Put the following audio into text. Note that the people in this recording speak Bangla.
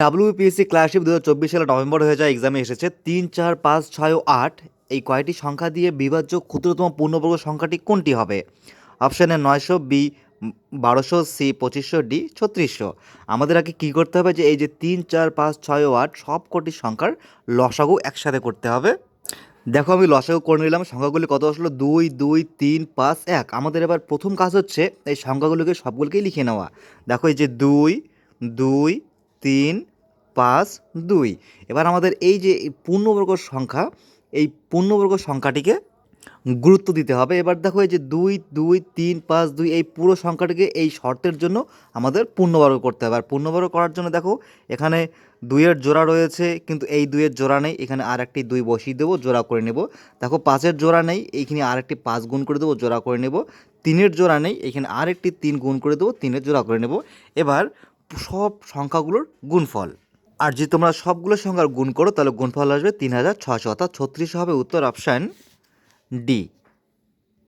ডাব্লিউপিএসসি ক্লাসশিপ দু হাজার চব্বিশ সালে নভেম্বর হয়ে যায় এক্সামে এসেছে তিন, চার, পাঁচ, ছয় ও আট। এই কয়টি সংখ্যা দিয়ে বিভাজ্য ক্ষুদ্রতম পূর্ণবর্গ সংখ্যাটি কোনটি হবে? অপশানে নয়শো বি, বারোশো সি, পঁচিশশো ডি, ছত্রিশশো। আমাদের আগে কী করতে হবে যে এই যে তিন, চার, পাঁচ, ছয় ও আট সব কটি সংখ্যার লসাগু একসাথে করতে হবে। দেখো আমি লসাগু করে নিলাম, সংখ্যাগুলি কত আসলো? দুই দুই, তিন, পাঁচ, এক। আমাদের এবার প্রথম কাজ হচ্ছে এই সংখ্যাগুলোকে সবগুলোকেই লিখে নেওয়া। দেখো এই যে দুই দুই তিন, পাঁচ, দুই। এবার আমাদের এই যে পূর্ণবর্গ সংখ্যা, এই পূর্ণবর্গ সংখ্যাটিকে গুরুত্ব দিতে হবে। এবার দেখো এই যে দুই দুই, তিন, পাঁচ, দুই, এই পুরো সংখ্যাটিকে এই শর্তের জন্য আমাদের পূর্ণবর্গ করতে হবে। আর পূর্ণবর্গ করার জন্য দেখো, এখানে দুইয়ের জোড়া রয়েছে, কিন্তু এই দুইয়ের জোড়া নেই। এখানে আর একটি দুই বসিয়ে দেবো, জোড়া করে নেব। দেখো, পাঁচের জোড়া নেই, এইখানে আর একটি পাঁচ গুণ করে দেবো, জোড়া করে নেব। তিনের জোড়া নেই এখানে আর একটি তিন গুণ করে দেবো, তিনের জোড়া করে নেব। এবার সব সংখ্যাগুলোর গুণফল। আর যদি তোমরা সবগুলো সংখ্যার গুণ করো, তাহলে গুণফল আসবে তিন হাজার ছশো অর্থাৎ ছত্রিশ হবে উত্তর অপশান ডি।